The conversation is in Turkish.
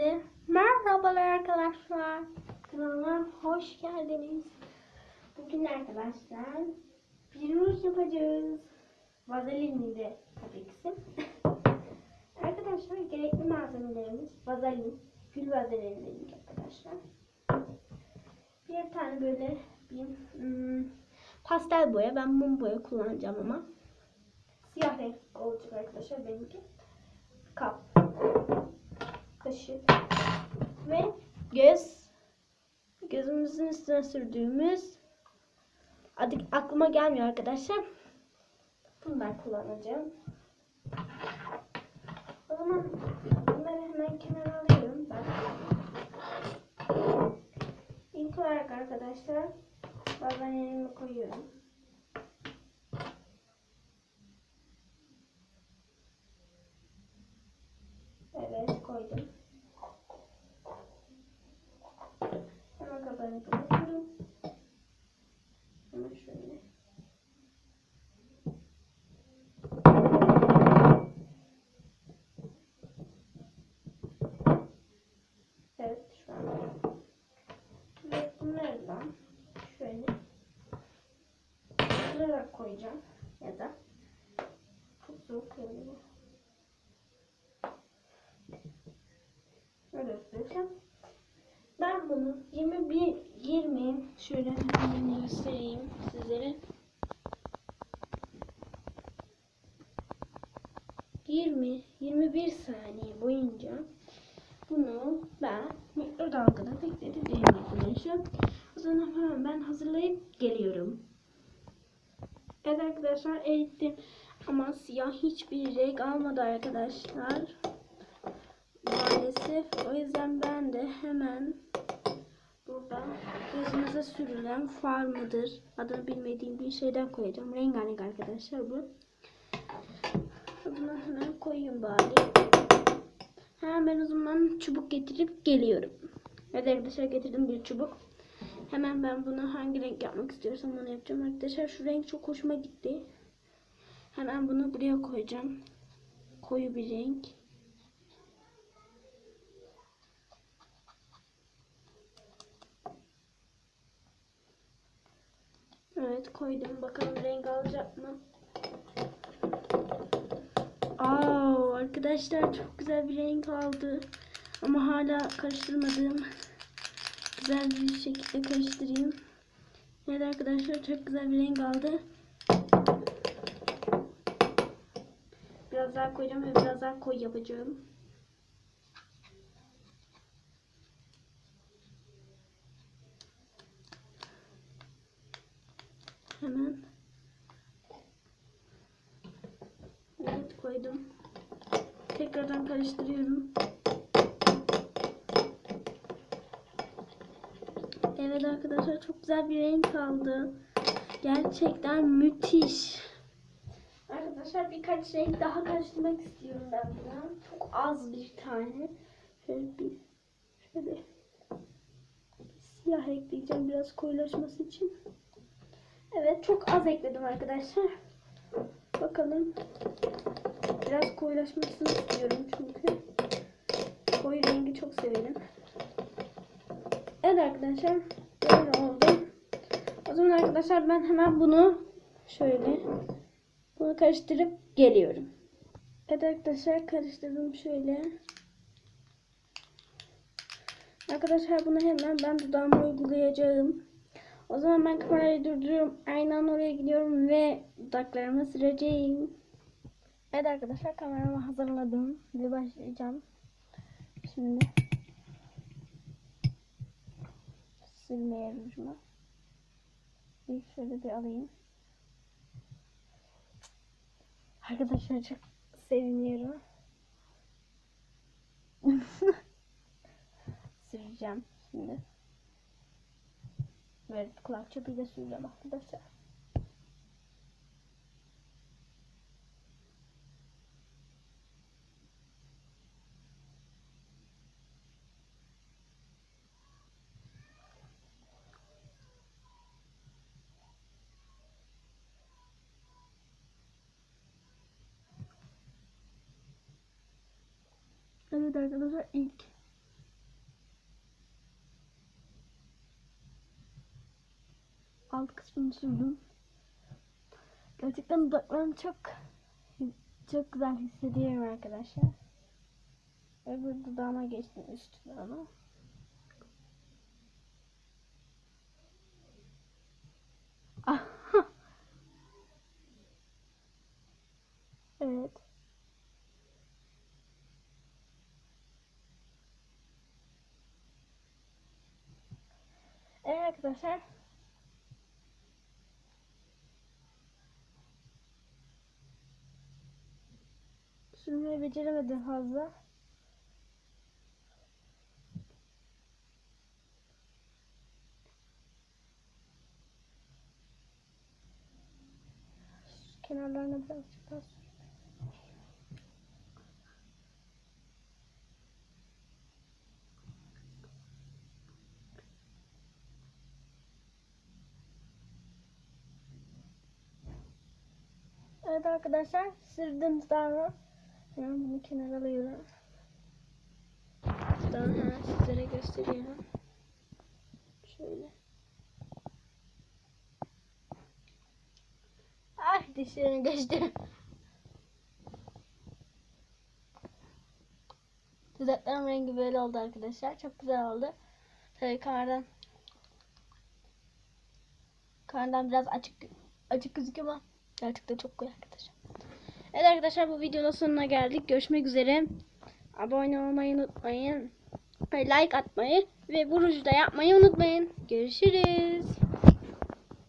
Hepinize merhabalar arkadaşlar. Kanalıma hoş geldiniz. Bugün arkadaşlar bir ruj yapacağız. Vazelinli de tabii arkadaşlar gerekli malzemelerimiz vazelin, gül vazelinleri arkadaşlar. Bir tane böyle bir hmm, pastel boya. Ben mum boya kullanacağım ama. Siyah renk olacak arkadaşlar benimki. Kap kaşık ve göz gözümüzün üstüne sürdüğümüz adı aklıma gelmiyor arkadaşlar. Bunu ben kullanacağım. O zaman bunları hemen kenara alıyorum ben. İlk olarak arkadaşlar bazen elimi koyuyorum. Evet koydum. Hemen kapağını kapatıyorum. Hemen şöyle. Evet şu an. Ve bunları da şöyle kırarak koyacağım. Ya da çok zor kırılıyor. Öyle göstereceğim. Ben bunu 21 20 şöyle göstereyim sizlere. 20 21 saniye boyunca bunu ben mikrodalgada bekleteceğim arkadaşlar. O zaman hemen ben hazırlayıp geliyorum. Evet arkadaşlar erittim ama siyah hiçbir renk almadı arkadaşlar maalesef. O yüzden ben de hemen burada gözümüze sürülen far mıdır? Adını bilmediğim bir şeyden koyacağım. Rengarenk arkadaşlar bu. Zaman hemen koyayım bari. Hemen o zaman çubuk getirip geliyorum. Evet arkadaşlar getirdim bir çubuk. Hemen ben bunu hangi renk yapmak istiyorsam onu yapacağım. Arkadaşlar şu renk çok hoşuma gitti. Hemen bunu buraya koyacağım. Koyu bir renk. Evet koydum. Bakalım renk alacak mı? Aa, arkadaşlar çok güzel bir renk aldı. Ama hala karıştırmadım. Güzel bir şekilde karıştırayım. Evet arkadaşlar çok güzel bir renk aldı. Biraz daha koyacağım ve biraz daha koyu yapacağım. Hemen. Evet koydum. Tekrardan karıştırıyorum. Evet arkadaşlar çok güzel bir renk aldı. Gerçekten müthiş. Arkadaşlar birkaç renk daha karıştırmak istiyorum ben buna. Çok az bir tane. Şöyle bir şöyle siyah ekleyeceğim biraz koyulaşması için. Evet çok az ekledim arkadaşlar. Bakalım. Biraz koyulaşmasını istiyorum çünkü. Koyu rengi çok severim. Evet arkadaşlar. Böyle oldu. O zaman arkadaşlar ben hemen bunu şöyle bunu karıştırıp geliyorum. Evet arkadaşlar karıştırdım şöyle. Arkadaşlar bunu hemen ben dudağıma uygulayacağım. O zaman ben kamerayı durduruyorum. Aynen oraya gidiyorum ve dudaklarımı süreceğim. Evet arkadaşlar kameramı hazırladım ve başlayacağım. Şimdi silmeye rujuma. Bir şöyle bir alayım. Arkadaşlar çok seviniyorum. Süreceğim şimdi. Böyle kulak çöpüyle süreceğim arkadaşlar. Evet arkadaşlar ilk alt kısmını sürdüm. Gerçekten dudaklarım çok çok güzel hissediyorum arkadaşlar. Öbür dudağıma geçtim üst dudağıma. evet. Arkadaşlar. Sürmeyi beceremedim fazla. Kenarlarına birazcık daha Evet arkadaşlar sonra hemen bunu kenara alıyorum. Daha hemen sizlere gösteriyorum. Şöyle. Ay dişlerini geçti. Dudaklarım rengi böyle oldu arkadaşlar. Çok güzel oldu. Tabii kameradan kameradan biraz açık açık gözüküyor ama gerçekten çok güzel arkadaşlar. Evet arkadaşlar bu videonun sonuna geldik. Görüşmek üzere. Abone olmayı unutmayın. Like atmayı ve vurucu da yapmayı unutmayın. Görüşürüz.